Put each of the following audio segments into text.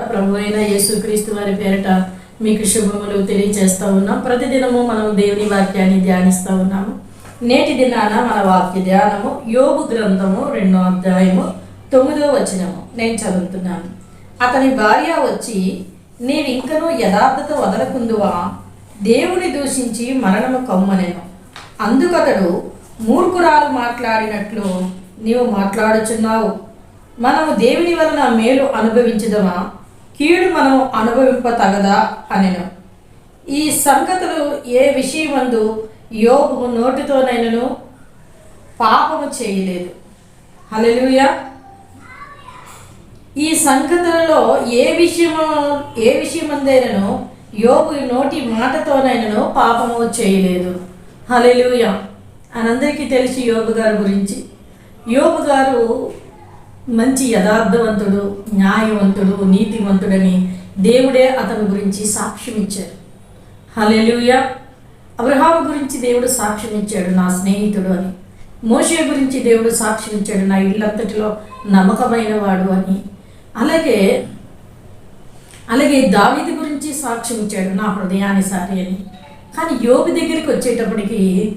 ప్రభు అయిన యేసుక్రీస్తు వారి పేరట మీకు శుభములు తెలియజేస్తూ ఉన్నాం. ప్రతిదినము మనం దేవుని వాక్యాన్ని ధ్యానిస్తూ ఉన్నాము. నేటి దినాన మన వాక్య ధ్యానము యోగు గ్రంథము రెండో అధ్యాయము తొమ్మిదో వచనము. నేను చదువుతున్నాను. అతని భార్య వచ్చి నేను ఇంకనూ యథార్థత వదలకుందువా? దేవుని దూషించి మరణము కమ్మనేను. అందుకతడు మూర్ఖురాలు మాట్లాడినట్లు నీవు మాట్లాడుచున్నావు. మనము దేవుని వలన మేలు అనుభవించదమా? కీడు మనం అనుభవింప తగదా అనెను. ఈ సంగతులు ఏ విషయమందు యోగు నోటితోనైనను పాపము చేయలేదు. హలెలుయ ఈ సంగతులలో ఏ విషయము ఏ విషయమందైనను యోగు నోటి మాటతోనైనను పాపము చేయలేదు. హలెలుయ అనందరికీ తెలిసి యోగు గారి గురించి. యోగు గారు మంచి యథార్థవంతుడు న్యాయవంతుడు నీతివంతుడని దేవుడే అతని గురించి సాక్ష్యం ఇచ్చారు. హలెలుయ అబ్రహాం గురించి దేవుడు సాక్ష్యం ఇచ్చాడు నా స్నేహితుడు అని. మోషే గురించి దేవుడు సాక్ష్యం ఇచ్చాడు నా ఇళ్ళంతటిలో నమ్మకమైన వాడు అని. అలాగే అలాగే దావిది గురించి సాక్ష్యం ఇచ్చాడు నా సారి అని. కానీ యోగు దగ్గరికి వచ్చేటప్పటికి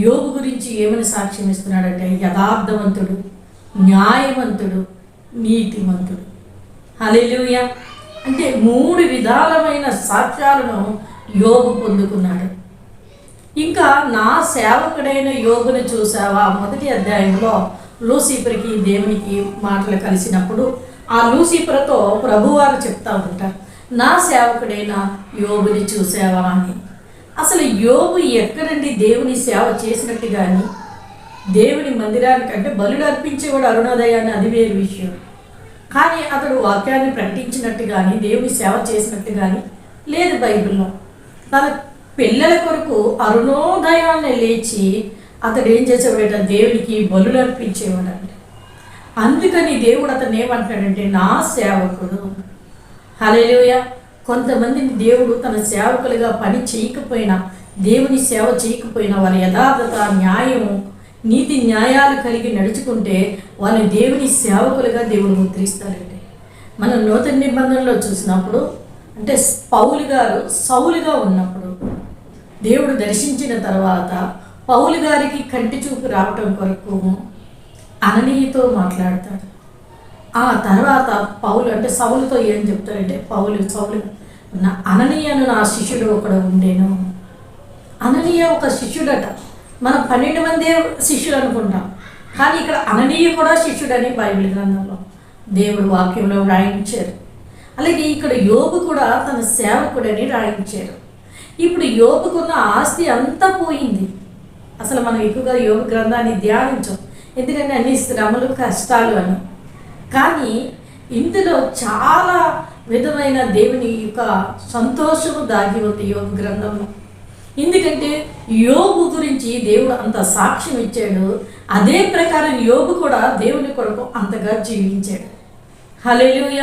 యోగు గురించి ఏమని సాక్ష్యం ఇస్తున్నాడంటే యథార్థవంతుడు. న్యాయవంతుడు నీతివంతుడు హల్లెలూయా. అంటే మూడు విధాలమైన సాక్ష్యాలను యోగు పొందుకున్నాడు. ఇంకా నా సేవకుడైన యోగుని చూసావా మొదటి అధ్యాయంలో లూసిఫర్కి దేవునికి మాటలు కలిసినప్పుడు ఆ లూసిఫర్తో ప్రభువారు చెప్తా ఉంటారు నా సేవకుడైన యోగుని చూసావా అని. అసలు యోగు ఎక్కడండి దేవుని సేవ చేసినట్టు కానీ దేవుని మందిరానికి అంటే బలుడు అర్పించేవాడు అరుణోదయాన్ని అది వేరు విషయం. కానీ అతడు వాక్యాన్ని ప్రకటించినట్టు కానీ దేవుని సేవ చేసినట్టు కానీ లేదు బైబిల్లో. తన పిల్లల కొరకు అరుణోదయాన్ని లేచి అతడు ఏం చేసేవాడట? దేవునికి బలులు అర్పించేవాడంట. అందుకని దేవుడు అతను ఏమంటాడంటే నా సేవకుడు. హలేలుయ కొంతమందిని దేవుడు తన సేవకులుగా పని చేయకపోయినా దేవుని సేవ చేయకపోయినా వారి యథార్థత న్యాయము నీతి న్యాయాలు కలిగి నడుచుకుంటే వాళ్ళు దేవుని సేవకులుగా దేవుని ముద్రిస్తారండి మనం నూతన నిబంధనలో చూసినప్పుడు అంటే పౌలు గారు సౌలుగా ఉన్నప్పుడు దేవుడు దర్శించిన తర్వాత పౌలు గారికి కంటి చూపు రావటం కొరకు అననీయతో మాట్లాడతాడు. ఆ తర్వాత పౌలు అంటే సౌలుతో ఏం చెప్తారంటే పౌలు సౌలు నా అననీయను నా శిష్యుడు ఒకడు ఉండేను. అననీయ ఒక శిష్యుడట. మనం పన్నెండు మందే శిష్యులు అనుకుంటాం. కానీ ఇక్కడ అననీయ కూడా శిష్యుడని బైబిల్ గ్రంథంలో దేవుడు వాక్యంలో రాయించారు. అలాగే ఇక్కడ యోగు కూడా తన సేవకుడని రాయించారు. ఇప్పుడు యోగుకున్న ఆస్తి అంతా పోయింది. అసలు మనం ఎక్కువగా యోగ గ్రంథాన్ని ధ్యానించం. ఎందుకంటే అన్ని శ్రమలు కష్టాలు అని. కానీ ఇందులో చాలా విధమైన దేవుని యొక్క సంతోషము దాగి ఉంది యోగ గ్రంథంలో. ఎందుకంటే యోగు గురించి దేవుడు అంత సాక్ష్యం ఇచ్చాడు. అదే ప్రకారం యోగు కూడా దేవుని కొరకు అంతగా జీవించాడు. హల్లెలూయ.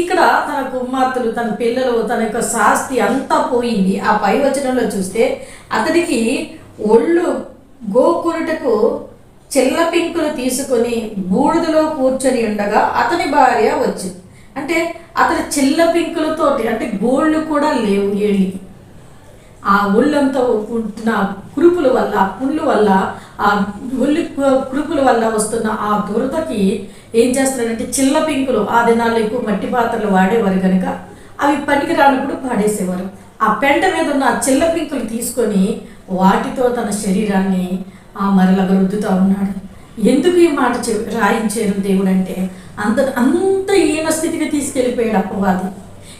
ఇక్కడ తన కుమార్తెలు తన పిల్లలు తన యొక్క శాస్తి అంతా పోయింది. ఆ పై వచనంలో చూస్తే అతడికి ఒళ్ళు గోకురుటకు చిల్ల పింకులు తీసుకొని బూడిదలో కూర్చొని ఉండగా అతని భార్య వచ్చింది. అంటే అతని చిల్ల పింకులతోటి అంటే గోళ్ళు కూడా లేవు ఏళ్ళకి. ఆ ఒళ్ళంతా ఉంటున్న కురుపుల వల్ల పుండ్ల వల్ల ఆ ఒళ్ళు కురుపుల వల్ల వస్తున్న ఆ దురదకి ఏం చేస్తున్నారంటే చిల్ల పింకులు ఆ దినాల్లో ఎక్కువ మట్టి పాత్రలు వాడేవారు కనుక అవి పనికి రానప్పుడు పాడేసేవారు. ఆ పెంట మీద ఉన్న ఆ చిల్ల పింకులు తీసుకొని వాటితో తన శరీరాన్ని ఆ మరలగా రుద్దుతూ ఉన్నాడు. ఎందుకు ఈ మాట చె రాయించారు దేవుడు అంటే అంత అంత ఈయన స్థితికి తీసుకెళ్ళిపోయాడు అప్పవాది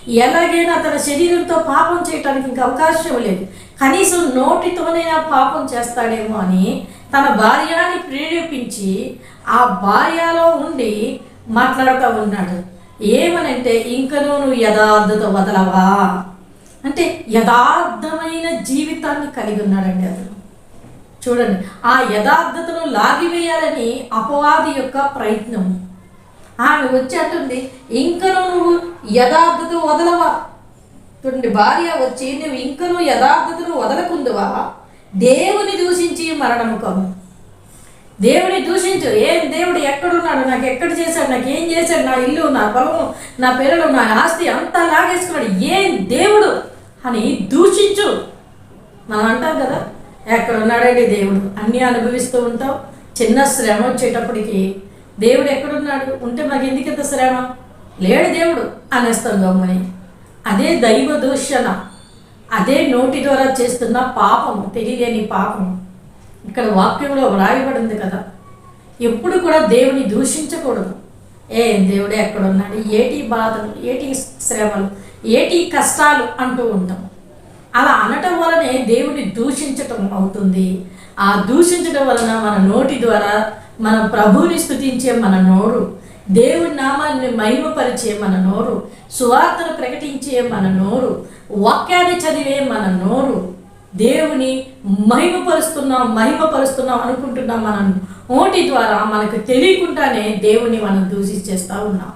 ఎలాగైనా తన శరీరంతో పాపం చేయటానికి ఇంకా అవకాశం లేదు. కనీసం నోటితోనైనా పాపం చేస్తాడేమో అని తన భార్యని ప్రేరేపించి ఆ భార్యలో ఉండి మాట్లాడుతూ ఉన్నాడు. ఏమనంటే ఇంకనూ నువ్వు యథార్థత వదలవా? అంటే యథార్థమైన జీవితాన్ని కలిగి ఉన్నాడండి అతను. చూడండి ఆ యథార్థతను లాగివేయాలని అపవాది యొక్క ప్రయత్నం. ఆమె వచ్చి అంటుంది ఇంకను నువ్వు యథార్థత వదలవా? చూడండి భార్య వచ్చి నువ్వు ఇంకను యథార్థతను వదలకుందువా? దేవుని దూషించి మరణము కమ్ము దేవుని దూషించు. ఏం దేవుడు ఎక్కడున్నాడు? నాకు ఎక్కడ చేశాడు? నాకు ఏం చేశాడు? నా ఇల్లు నా పొలము నా పిల్లలు నా ఆస్తి అంతా లాగేసుకున్నాడు. ఏం దేవుడు? అని దూషించు. మనం అంటాం కదా ఎక్కడ ఉన్నాడండి దేవుడు? అన్నీ అనుభవిస్తూ ఉంటాం చిన్న శ్రమ వచ్చేటప్పటికి దేవుడు ఎక్కడున్నాడు? ఉంటే మాకు ఎందుకు ఇంత శ్రమ? లేడు దేవుడు అనేస్తాం గమ్మని అదే దైవ దూషణ. అదే నోటి ద్వారా చేస్తున్న పాపము తెలియలేని పాపము. ఇక్కడ వాక్యంలో వ్రాయబడింది కదా. ఎప్పుడు కూడా దేవుని దూషించకూడదు. ఏ దేవుడే ఎక్కడున్నాడు? ఏటి బాధలు ఏటి శ్రమలు ఏటి కష్టాలు అంటూ ఉంటాం. అలా అనటం వలనే దేవుని దూషించటం అవుతుంది. ఆ దూషించడం వలన మన నోటి ద్వారా మన ప్రభువుని స్థుతించే మన నోరు దేవుని నామాన్ని మహిమపరిచే మన నోరు సువార్తను ప్రకటించే మన నోరు వాక్యాన్ని చదివే మన నోరు దేవుని మహిమపరుస్తున్నాం మహిమపరుస్తున్నాం అనుకుంటున్నాం మనం నోటి ద్వారా మనకు తెలియకుండానే దేవుని మనం దూషించేస్తూ ఉన్నాం.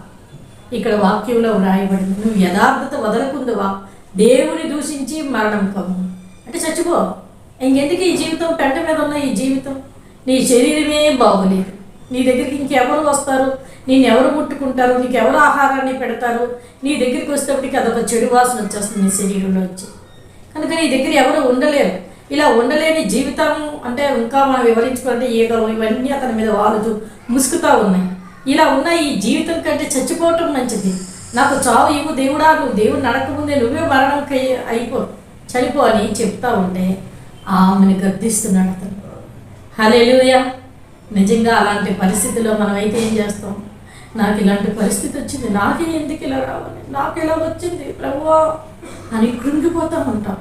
ఇక్కడ వాక్యంలో వ్రాయబడింది నువ్వు యథార్థత వదలకుందువా దేవుని దూషించి మరణం కమ్ము అంటే చచ్చిపో. ఇంకెందుకు ఈ జీవితం పెంట మీద ఉన్న ఈ జీవితం? నీ శరీరమే బాగోలేదు. నీ దగ్గరికి ఇంకెవరు వస్తారు? నేను ఎవరు ముట్టుకుంటారు? నీకు ఎవరు ఆహారాన్ని పెడతారు? నీ దగ్గరికి వచ్చేటప్పటికి అదొక చెడు వాసన వచ్చేస్తుంది నీ శరీరంలో వచ్చి కనుక నీ దగ్గర ఎవరు ఉండలేరు. ఇలా ఉండలేని జీవితం అంటే ఇంకా మనం వివరించుకుంటే ఈగలు ఇవన్నీ అతని మీద వాలుతూ ముసుకుతా ఉన్నాయి. ఇలా ఉన్న ఈ జీవితం కంటే చచ్చిపోవటం మంచిది. నాకు చావు ఇవ్వు దేవుడా నువ్వు దేవుడు నడకముందే నువ్వే మరణం అయిపో చనిపో అని చెప్తా ఉంటే ఆమెను గర్దిస్తున్నాడు అతను. హలేలుయ నిజంగా అలాంటి పరిస్థితిలో మనం అయితే ఏం చేస్తాం? నాకు ఇలాంటి పరిస్థితి వచ్చింది. నాకే ఎందుకు ఇలా రావాలి? నాకు ఇలా వచ్చింది? ప్రభువా అని కృంగిపోతూ ఉంటాం.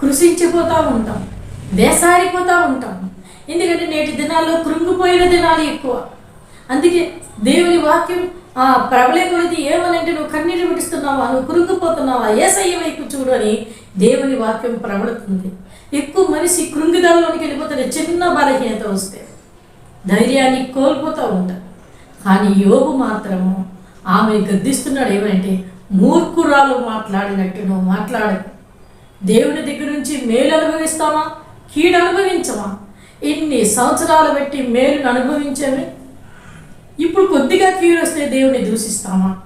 కృషించిపోతూ ఉంటాం. వేసారిపోతూ ఉంటాం. ఎందుకంటే నేటి దినాల్లో కృంగిపోయిన దినాలు ఎక్కువ. అందుకే దేవుని వాక్యం ఆ ప్రబలే ఏమనంటే నువ్వు కన్నీరు విడుస్తున్నావా నువ్వు కురుంగిపోతున్నావా ఏసయ్య వైపు చూడు అని దేవుని వాక్యం ప్రబలుతుంది. ఎక్కువ మనిషి కృంగిదలలోనికి వెళ్ళిపోతాడు చిన్న బలహీనత వస్తే. ధైర్యాన్ని కోల్పోతూ ఉంటాడు. కానీ యోగు మాత్రము ఆమె గద్దిస్తున్నాడు ఏమంటే మూర్ఖురాలు మాట్లాడినట్టు నువ్వు మాట్లాడకు. దేవుని దగ్గర నుంచి మేలు అనుభవిస్తామా కీడు అనుభవించమా ఇన్ని సంవత్సరాలు పెట్టి మేలును అనుభవించమే ఇప్పుడు కొద్దిగా కీడు వస్తే దేవుని దూషిస్తామా?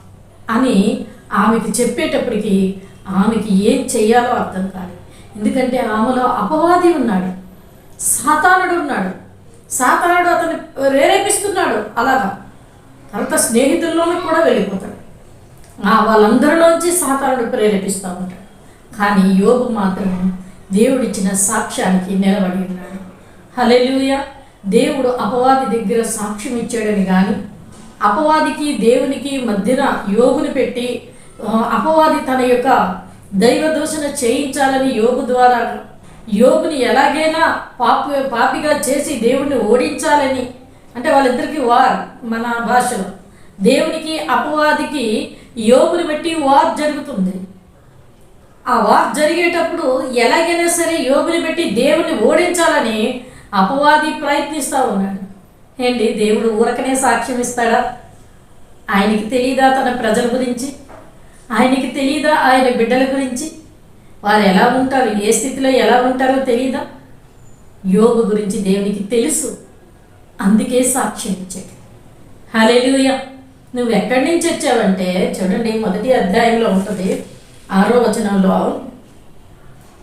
అని ఆమెకి చెప్పేటప్పటికి ఆమెకి ఏం చెయ్యాలో అర్థం కాదు ఎందుకంటే ఆమెలో అపవాది ఉన్నాడు. సాతానుడు ఉన్నాడు. సాతానుడు అతన్ని ప్రేరేపిస్తున్నాడు. అలాగా. తర్వాత స్నేహితుల్లోనూ కూడా వెళ్ళిపోతాడు. ఆ వాళ్ళందరిలోంచి సాతానుడు ప్రేరేపిస్తూ ఉంటాడు. కానీ యోగు మాత్రం దేవుడిచ్చిన సాక్ష్యానికి నిలబడి ఉన్నాడు. హలెలుయ దేవుడు అపవాది దగ్గర సాక్ష్యం ఇచ్చాడని కానీ అపవాదికి దేవునికి మధ్యన యోగుని పెట్టి అపవాది తన యొక్క దైవ దూషణ చేయించాలని యోగు ద్వారా యోగుని ఎలాగైనా పాపి పాపిగా చేసి దేవుణ్ణి ఓడించాలని. అంటే వాళ్ళిద్దరికి వార్ మన భాషలో. దేవునికి అపవాదికి యోగుని బట్టి వార్ జరుగుతుంది. ఆ వార్ జరిగేటప్పుడు ఎలాగైనా సరే యోగుని పెట్టి దేవుని ఓడించాలని అపవాది ప్రయత్నిస్తూ ఉన్నాడు. ఏంటి? దేవుడు ఊరకనే సాక్ష్యం ఇస్తాడా? ఆయనకి తెలియదా తన ప్రజల గురించి? ఆయనకి తెలియదా ఆయన బిడ్డల గురించి? వారు ఎలా ఉంటారు? ఏ స్థితిలో ఎలా ఉంటారో తెలియదా యోగు గురించి దేవునికి తెలుసు. అందుకే సాక్ష్యం ఇచ్చాడు. హలేలుయ నువ్వు ఎక్కడి నుంచి వచ్చావంటే చూడండి మొదటి అధ్యాయంలో ఉంటుంది. ఆరో వచనంలో.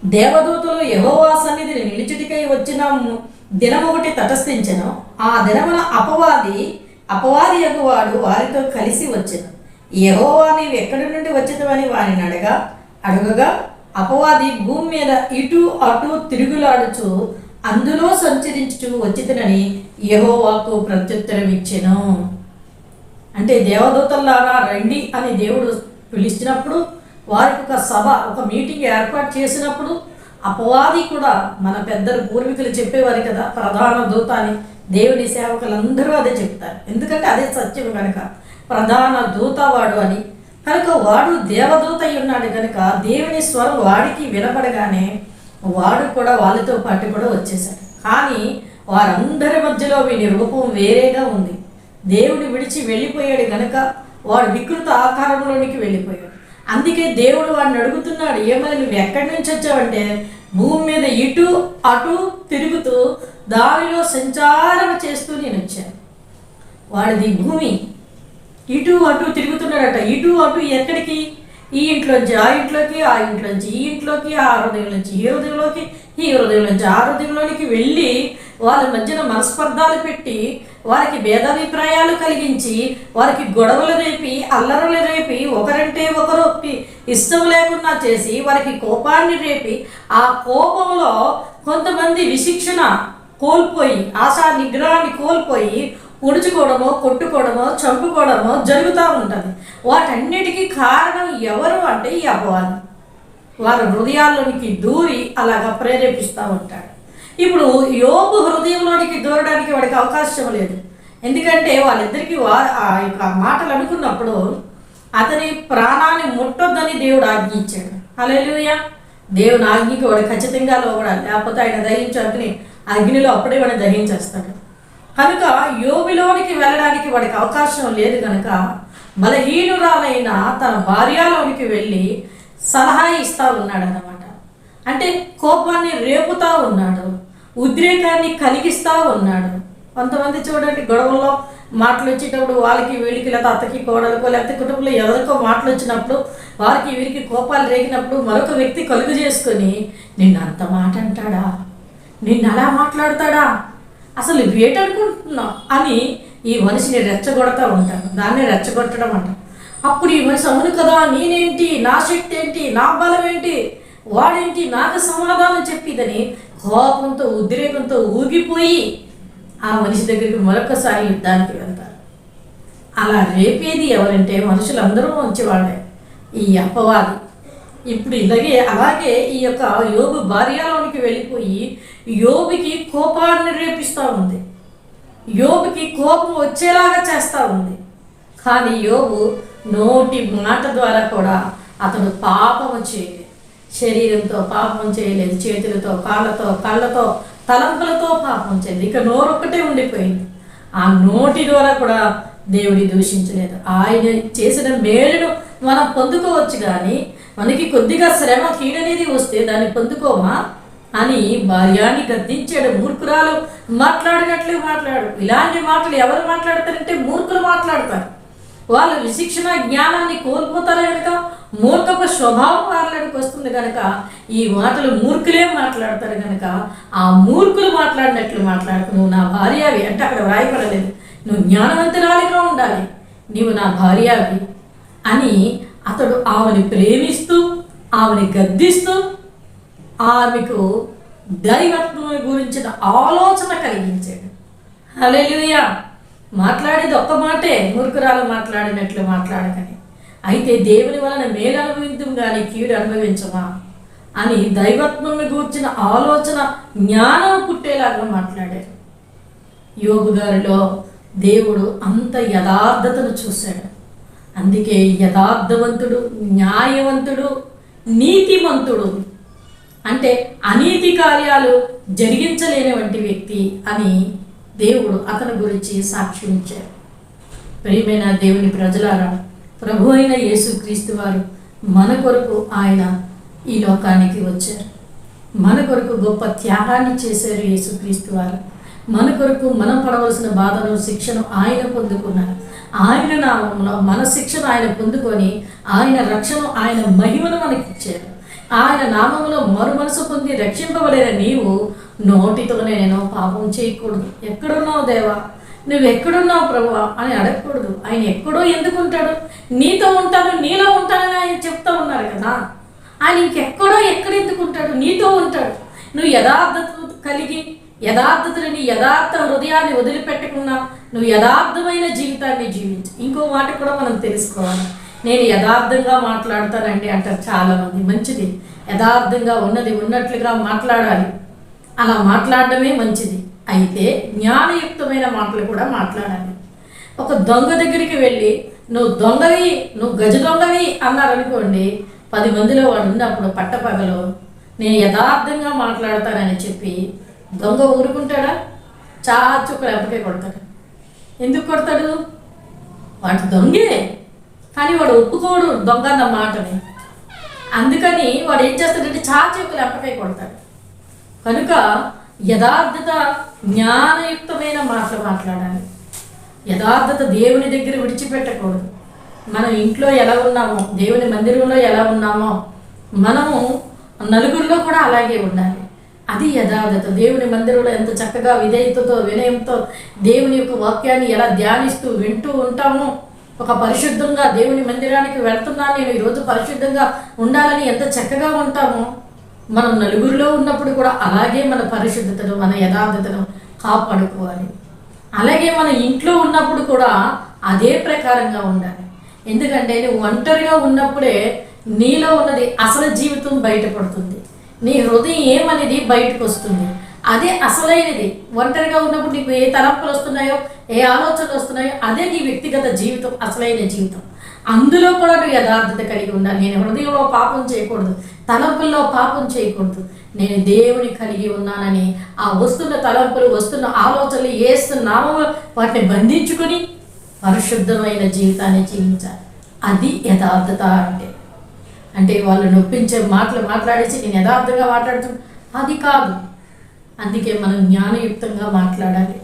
దేవదూతలు యహోవా సన్నిధిని నిలుచుటికై వచ్చిన. దినం ఒకటి తటస్థించను. ఆ దినమున అపవాది అపవాది యగువాడు వారితో కలిసి వచ్చెను. యహోవా నీవు ఎక్కడి నుండి వచ్చేదవని వారిని అడగా అడగగా అపవాది భూమి మీద ఇటు అటు తిరుగులాడుచు అందులో సంచరించుచు వచ్చితనని యహోవాకు ప్రత్యుత్తరం ఇచ్చెను. అంటే దేవదూతల్లారా రండి అని దేవుడు పిలిచినప్పుడు వారికి ఒక సభ ఒక మీటింగ్ ఏర్పాటు చేసినప్పుడు అపవాది కూడా మన పెద్దలు పూర్వీకులు చెప్పేవారు కదా ప్రధాన దూత అని దేవుని సేవకులందరూ అదే చెప్తారు. ఎందుకంటే అదే సత్యం కనుక ప్రధాన దూత వాడు అని. కనుక వాడు దేవదూత అయి ఉన్నాడు కనుక దేవుని స్వరం వాడికి వినపడగానే వాడు కూడా వాళ్ళతో పాటు కూడా వచ్చేసాడు కానీ వారందరి మధ్యలో వీని రూపం వేరేగా ఉంది. దేవుడు విడిచి వెళ్ళిపోయాడు కనుక వాడు వికృత ఆకారంలోనికి వెళ్ళిపోయాడు. అందుకే దేవుడు వాడిని అడుగుతున్నాడు ఏమైనా నువ్వు ఎక్కడి నుంచి వచ్చావంటే? భూమి మీద ఇటు అటు తిరుగుతూ దానిలో సంచారం చేస్తూ నేను వచ్చాను. వాడిది భూమి. ఇటు అటు తిరుగుతున్నాడట. ఇటు అటు ఎక్కడికి? ఈ ఇంట్లోంచి ఆ ఇంట్లోకి ఆ ఇంట్లోంచి ఈ ఇంట్లోకి ఆ హృదయం నుంచి ఈ హృదయంలోకి ఈ హృదయం నుంచి ఆ హృదయంలోనికి వెళ్ళి వాళ్ళ మధ్యన మనస్పర్ధాలు పెట్టి వారికి భేదాభిప్రాయాలు కలిగించి వారికి గొడవలు రేపి అల్లరులు రేపి ఒకరంటే ఒకరు ఇష్టం లేకుండా చేసి వారికి కోపాన్ని రేపి ఆ కోపంలో కొంతమంది విశిక్షణ కోల్పోయి ఆశా నిగ్రహాన్ని కోల్పోయి ఉడుచుకోవడమో కొట్టుకోవడమో చంపుకోవడమో జరుగుతూ ఉంటుంది. వాటన్నిటికీ కారణం ఎవరు అంటే ఈ అపవాదం. వారి హృదయాల్లోనికి దూరి అలాగా ప్రేరేపిస్తూ ఉంటాడు. ఇప్పుడు యోగు హృదయంలోనికి దూరడానికి వాడికి అవకాశం లేదు. ఎందుకంటే వాళ్ళిద్దరికీ వా ఆ యొక్క మాటలు అనుకున్నప్పుడు అతని ప్రాణాన్ని ముట్టొద్దని దేవుడు ఆజ్ఞించాడు. అలా దేవుని ఆజ్ఞకి వాడు ఖచ్చితంగా లోపడాలి లేకపోతే ఆయన దహించి అతని అగ్నిలో అప్పుడే వాడిని దహించేస్తాడు. కనుక యోగిలోనికి వెళ్ళడానికి వాడికి అవకాశం లేదు కనుక బలహీనురాలైన తన భార్యలోనికి వెళ్ళి సలహా ఇస్తూ ఉన్నాడు అనమాట అంటే కోపాన్ని రేపుతా ఉన్నాడు ఉద్రేకాన్ని కలిగిస్తూ ఉన్నాడు. కొంతమంది చూడండి గొడవల్లో మాటలు వచ్చేటప్పుడు వాళ్ళకి వీళ్ళకి లేదా అత్తకి కోడలకో లేకపోతే కుటుంబంలో ఎవరికో మాటలు వచ్చినప్పుడు వారికి వీరికి కోపాలు రేగినప్పుడు మరొక వ్యక్తి కలుగు చేసుకొని నిన్ను అంత మాట అంటాడా? నిన్ను అలా మాట్లాడతాడా? అసలు వేటనుకుంటున్నావు అని ఈ మనిషిని రెచ్చగొడతా ఉంటాను దాన్ని రెచ్చగొట్టడం అంట. అప్పుడు ఈ మనిషి అవును కదా నేనేంటి? నా శక్తి ఏంటి నా బలం ఏంటి వాడేంటి? నాకు సమాధానం చెప్పిదని కోపంతో ఉద్రేకంతో ఊగిపోయి ఆ మనిషి దగ్గరికి మరొకసారి యుద్ధానికి వెళ్తారు. అలా రేపేది ఎవరంటే మనుషులందరూ మంచివాళ్ళే ఈ అపవాది. ఇప్పుడు ఇలాగే అలాగే ఈ యొక్క యోగు భార్యలోనికి వెళ్ళిపోయి యోబుకి కోపాన్ని రేపిస్తూ ఉంది. యోబుకి కోపం వచ్చేలాగా చేస్తూ ఉంది. కానీ యోబు నోటి మాట ద్వారా కూడా అతడు పాపము చేయలేదు. శరీరంతో పాపం చేయలేదు చేతులతో కాళ్ళతో కళ్ళతో తలంపులతో పాపం చేయలేదు. ఇక నోరు ఒక్కటే ఉండిపోయింది. ఆ నోటి ద్వారా కూడా దేవుడి దూషించలేదు. ఆయన చేసిన మేలును మనం పొందుకోవచ్చు కానీ మనకి కొద్దిగా శ్రమ కీడనేది వస్తే దాన్ని పొందుకోమా? అని భార్యాన్ని గద్దించాడు. మూర్ఖురాలు మాట్లాడినట్లు మాట్లాడు. ఇలాంటి మాటలు ఎవరు మాట్లాడతారంటే మూర్ఖులు మాట్లాడతారు. వాళ్ళు విశిక్షణ జ్ఞానాన్ని కోల్పోతారు కనుక మూర్ఖపు స్వభావం వాళ్ళకి వస్తుంది కనుక ఈ మాటలు మూర్ఖులే మాట్లాడతారు కనుక ఆ మూర్ఖులు మాట్లాడినట్లు మాట్లాడుతూ నువ్వు నా భార్యవి అంటే అక్కడ వ్రాయపడలేదు నువ్వు జ్ఞానవంతురాలిగా ఉండాలి. నీవు నా భార్యవి అని అతడు ఆమెను ప్రేమిస్తూ ఆమెని గద్దిస్తూ ఆమెకు దైవత్వం గురించిన ఆలోచన కలిగించాడు. హల్లెలూయా! మాట్లాడేది ఒక్క మాటే మురుకురాలు మాట్లాడినట్లు మాట్లాడకని. అయితే దేవుని వలన మేలు అనుభవించం కానీ కీడు అనుభవించమా? అని దైవత్వం గూర్చిన ఆలోచన జ్ఞానం పుట్టేలాగా మాట్లాడారు యోగు గారిలో దేవుడు అంత యథార్థతను చూశాడు. అందుకే యథార్థవంతుడు న్యాయవంతుడు నీతిమంతుడు అంటే అనీతి కార్యాలు జరిగించలేనటువంటి వ్యక్తి అని దేవుడు అతని గురించి సాక్ష్యం ఇచ్చారు ప్రియమైన దేవుని ప్రజలారా ప్రభు అయిన యేసుక్రీస్తు వారు మన కొరకు ఆయన ఈ లోకానికి వచ్చారు. మన కొరకు గొప్ప త్యాగాన్ని చేశారు యేసుక్రీస్తు వారు. మన కొరకు మనం పడవలసిన బాధను శిక్షను ఆయన పొందుకున్నారు. ఆయన నామంలో మన శిక్షను ఆయన పొందుకొని ఆయన రక్షణ ఆయన మహిమను మనకిచ్చారు. ఆయన నామంలో మరు మనసు పొంది రక్షింపబడిన నీవు. నోటితోనే నేను పాపం చేయకూడదు. ఎక్కడున్నావు దేవా? నువ్వు ఎక్కడున్నావు ప్రభు అని అడగకూడదు. ఆయన ఎక్కడో ఎందుకు ఉంటాడు? నీతో ఉంటాను నీలో ఉంటానని ఆయన చెప్తా ఉన్నారు కదా. ఆయన ఇంకెక్కడో ఎక్కడ ఎందుకు ఉంటాడు? నీతో ఉంటాడు. నువ్వు యథార్థత కలిగి యథార్థతని యథార్థ హృదయాన్ని వదిలిపెట్టకుండా నువ్వు యథార్థమైన జీవితాన్ని జీవించు. ఇంకో మాట కూడా మనం తెలుసుకోవాలి. నేను యథార్థంగా మాట్లాడతానండి అంటారు చాలామంది. మంచిది. యథార్థంగా ఉన్నది ఉన్నట్లుగా మాట్లాడాలి. అలా మాట్లాడడమే మంచిది. అయితే జ్ఞానయుక్తమైన మాటలు కూడా మాట్లాడాలి. ఒక దొంగ దగ్గరికి వెళ్ళి నువ్వు దొంగవి నువ్వు గజ దొంగవి అన్నారనుకోండి పది మందిలో వాడు ఉన్నప్పుడు పట్టపగలు నేను యథార్థంగా మాట్లాడతానని చెప్పి దొంగ ఊరుకుంటాడా? చాలా చుక్కలు ఎప్పటికే కొడతాడు. ఎందుకు కొడతాడు? వాడు దొంగే. కానీ వాడు ఒప్పుకోడు దొంగ అన్న మాటని. అందుకని వాడు ఏం చేస్తాడంటే చాచి యొక్క ఎప్పటికై కొడతాడు. కనుక యథార్థత జ్ఞానయుక్తమైన మాటలు మాట్లాడాలి. యథార్థత దేవుని దగ్గర విడిచిపెట్టకూడదు. మనం ఇంట్లో ఎలా ఉన్నామో దేవుని మందిరంలో ఎలా ఉన్నామో మనము నలుగురిలో కూడా అలాగే ఉండాలి. అది యథార్థత. దేవుని మందిరంలో ఎంత చక్కగా విధేయతతో వినయంతో దేవుని యొక్క వాక్యాన్ని ఎలా ధ్యానిస్తూ వింటూ ఉంటామో ఒక పరిశుద్ధంగా దేవుని మందిరానికి వెళ్తున్నాను. నేను ఈరోజు పరిశుద్ధంగా ఉండాలని ఎంత చక్కగా ఉంటామో మనం నలుగురిలో ఉన్నప్పుడు కూడా అలాగే మన పరిశుద్ధతను మన యథార్థతను కాపాడుకోవాలి. అలాగే మన ఇంట్లో ఉన్నప్పుడు కూడా అదే ప్రకారంగా ఉండాలి. ఎందుకంటే నువ్వు ఒంటరిగా ఉన్నప్పుడే నీలో ఉన్నది అసలు జీవితం బయటపడుతుంది. నీ హృదయం ఏమనేది బయటకు వస్తుంది అదే అసలైనది. ఒంటరిగా ఉన్నప్పుడు నీకు ఏ తలంపులు వస్తున్నాయో ఏ ఆలోచనలు వస్తున్నాయో అదే నీ వ్యక్తిగత జీవితం అసలైన జీవితం. అందులో కూడా నువ్వు యథార్థత కలిగి ఉండాలి. నేను హృదయంలో పాపం చేయకూడదు. తలంపుల్లో పాపం చేయకూడదు. నేను దేవుని కలిగి ఉన్నానని ఆ వస్తున్న తలంపులు వస్తున్న ఆలోచనలు వేస్తున్నామో వాటిని బంధించుకొని పరిశుద్ధమైన జీవితాన్ని జీవించాలి. అది యథార్థత అంటే. అంటే వాళ్ళు నొప్పించే మాటలు మాట్లాడేసి నేను యథార్థంగా మాట్లాడుతున్నాను అది కాదు. అందుకే మనం జ్ఞానయుక్తంగా మాట్లాడాలి.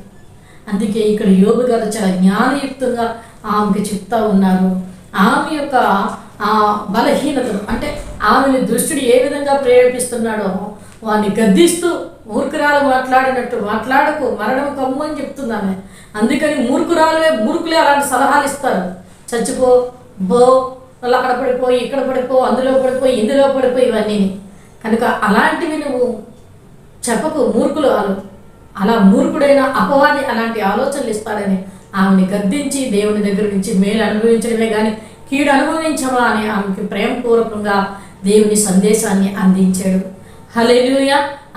అందుకే ఇక్కడ యోగు గారు చాలా జ్ఞానయుక్తంగా ఆమెకి చెప్తా ఉన్నారు. ఆమె యొక్క ఆ బలహీనతను అంటే ఆమెని దుష్టుడు ఏ విధంగా ప్రేరేపిస్తున్నాడో వాడిని గద్దిస్తూ మూర్ఖురాలు మాట్లాడినట్టు మాట్లాడకు మరణం కమ్ము అని చెప్తుంది ఆమె అందుకని మూర్ఖురాలే మూర్ఖులే అలాంటి సలహాలు ఇస్తారు. చచ్చిపో బో వాళ్ళు అక్కడ పడిపో ఇక్కడ పడిపో అందులో పడిపో ఇందులో పడిపో ఇవన్నీ కనుక అలాంటివి నువ్వు చెప్పకు మూర్ఖులు వాళ్ళు అలా మూర్ఖుడైన అపవాది అలాంటి ఆలోచనలు ఇస్తాడని ఆమెని గద్దించి దేవుని దగ్గర నుంచి మేలు అనుభవించడమే కానీ కీడు అనుభవించమా అని ఆమెకి ప్రేమపూర్వకంగా దేవుని సందేశాన్ని అందించాడు. హలేలుయ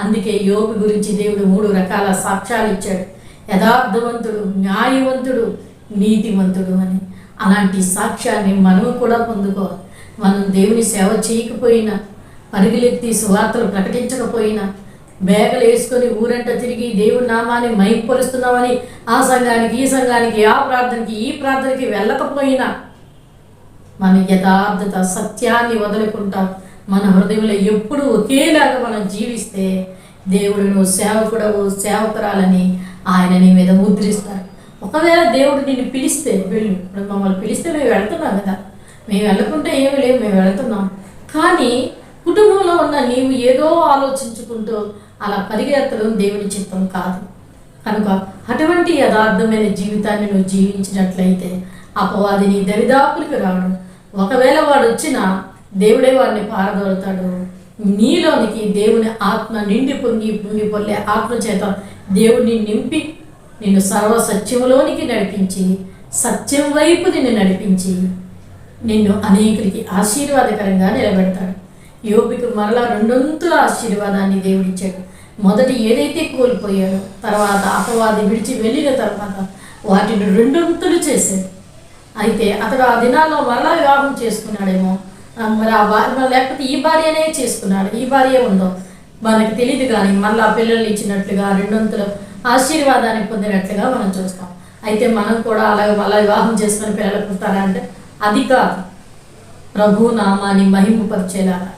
అందుకే యోగు గురించి దేవుడు మూడు రకాల సాక్ష్యాలు ఇచ్చాడు. యథార్థవంతుడు న్యాయవంతుడు నీతివంతుడు అని. అలాంటి సాక్ష్యాన్ని మనం కూడా పొందుకోవాలి. మనం దేవుని సేవ చేయకపోయినా పరుగులెత్తి సువార్తలు ప్రకటించకపోయినా బేగలు వేసుకొని ఊరంట తిరిగి దేవుడి నామాన్ని మైపరుస్తున్నామని ఆ సంఘానికి ఈ సంఘానికి ఆ ప్రార్థనకి ఈ ప్రార్థనకి వెళ్ళకపోయినా మన యథార్థత సత్యాన్ని వదులుకుంటాం. మన హృదయంలో ఎప్పుడు ఒకేలాగా మనం జీవిస్తే దేవుడు నువ్వు సేవకుడవు సేవకురాలని ఆయన నీ మీద ముద్రిస్తారు. ఒకవేళ దేవుడు నిన్ను పిలిస్తే వెళ్ళు. ఇప్పుడు మమ్మల్ని పిలిస్తే మేము వెళ్తున్నాం కదా. మేము వెళ్ళకుంటే ఏమి లేవు మేము వెళ్తున్నాం. కానీ కుటుంబంలో ఉన్న నీవు ఏదో ఆలోచించుకుంటూ అలా పరిగెత్తడం దేవుని చిత్తం కాదు. కనుక అటువంటి యథార్థమైన జీవితాన్ని నువ్వు జీవించినట్లయితే అపవాది నీ దరిదాపులకు రావడం ఒకవేళ వాడు వచ్చినా దేవుడే వాడిని పారదోలుతాడు. నీలోనికి దేవుని ఆత్మ నిండి పొంగి పొంగి పొల్లే ఆత్మ చేత దేవుడిని నింపి నిన్ను సర్వ సత్యములోనికి నడిపించి సత్యం వైపు నిన్ను నడిపించి నిన్ను అనేకులకి ఆశీర్వాదకరంగా నిలబెడతాడు. యోబికి మరలా రెండొంతుల ఆశీర్వాదాన్ని దేవుడిచ్చాడు. మొదటి ఏదైతే కోల్పోయాడో తర్వాత అపవాది విడిచి వెళ్ళిన తర్వాత వాటిని రెండొంతులు చేశాడు. అయితే అతడు ఆ దినాల్లో మరలా వివాహం చేసుకున్నాడేమో? మరి ఆ భార్య లేకపోతే ఈ భార్యనే చేసుకున్నాడు. ఈ భార్య ఉందో మనకి తెలియదు కానీ మళ్ళీ పిల్లలు పిల్లల్ని ఇచ్చినట్లుగా రెండొంతులు ఆశీర్వాదాన్ని పొందినట్లుగా మనం చూస్తాం. అయితే మనం కూడా అలాగే మళ్ళీ వివాహం చేసుకుని పిల్లలు పుడతారా అంటే? అది కాదు. ప్రభు నామాన్ని మహిమపరిచేలాగా.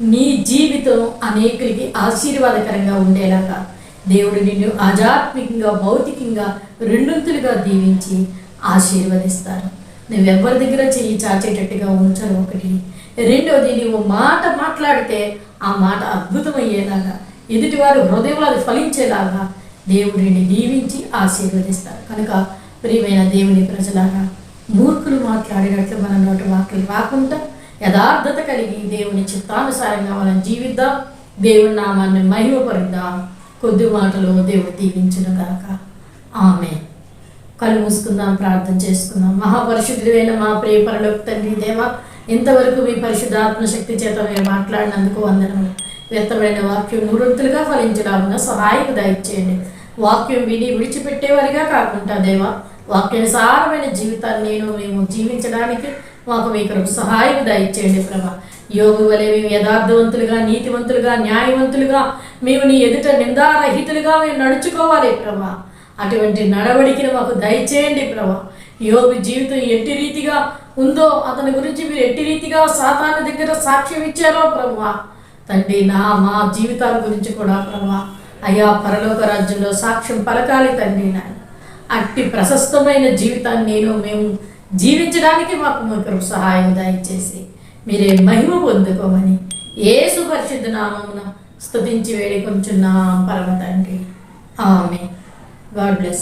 నీ జీవితం అనేకులకి ఆశీర్వాదకరంగా ఉండేలాగా దేవుడు నిన్ను ఆధ్యాత్మికంగా భౌతికంగా రెండొంతులుగా దీవించి ఆశీర్వదిస్తారు. నువ్వెవరి దగ్గర చెయ్యి చాచేటట్టుగా ఉంచరు ఒకటి. రెండోది నువ్వు మాట మాట్లాడితే ఆ మాట అద్భుతమయ్యేలాగా ఎదుటివారు హృదయంలో అది ఫలించేలాగా దేవుడిని దీవించి ఆశీర్వదిస్తారు. కనుక ప్రియమైన దేవుని ప్రజలాగా మూర్ఖులు మాట్లాడినట్లు మన నోటి వాక్యం రాకుండా యథార్థత కలిగి దేవుని చిత్తానుసారంగా మనం జీవిద్దాం దేవుని నామాన్ని మహిమపరుద్దాం? కొద్ది మాటలు దేవుడు దీవించును గాక. ఆమె కళ్ళు మూసుకుందాం ప్రార్థన చేసుకుందాం. మహాపరిశుద్ధుడైన మా ప్రియ పరలోక తండ్రి దేవ ఇంతవరకు మీ పరిశుద్ధాత్మ శక్తి చేత మేము మాట్లాడినందుకు వందనము వ్యక్తమైన వాక్యం నివృత్తులుగా ఫలించడానికి సహాయం దయచేయండి. వాక్యం విని విడిచిపెట్టేవారిగా కాకుండా దేవా వాక్యానుసారమైన జీవితాన్ని నేను మేము జీవించడానికి మాకు మీకు సహాయం దయచేయండి ప్రభా. యోగు వలె మేము యథార్థవంతులుగా నీతివంతులుగా న్యాయవంతులుగా మేము నీ ఎదుట నిందారహితులుగా మేము నడుచుకోవాలి ప్రభా. అటువంటి నడవడికను మాకు దయచేయండి ప్రభా. యోగు జీవితం ఎట్టి రీతిగా ఉందో అతని గురించి మీరు ఎట్టి రీతిగా సాతాను దగ్గర సాక్ష్యం ఇచ్చారో ప్రభా. తండ్రి నా మా జీవితాల గురించి కూడా ప్రభా. అయ్యా పరలోక రాజ్యంలో సాక్ష్యం పలకాలి తండ్రి నాయన. అట్టి ప్రశస్తమైన జీవితాన్ని నేను మేము జీవించడానికి మాకు మీకు సహాయం దయచేసి మీరే మహిమ పొందుకోమని ఏ సుపరిశుద్ధ నామమున స్థుతించి వేడుకొంచున్నాం పరమ తండ్రి. ఆమె గాడ్ బ్లెస్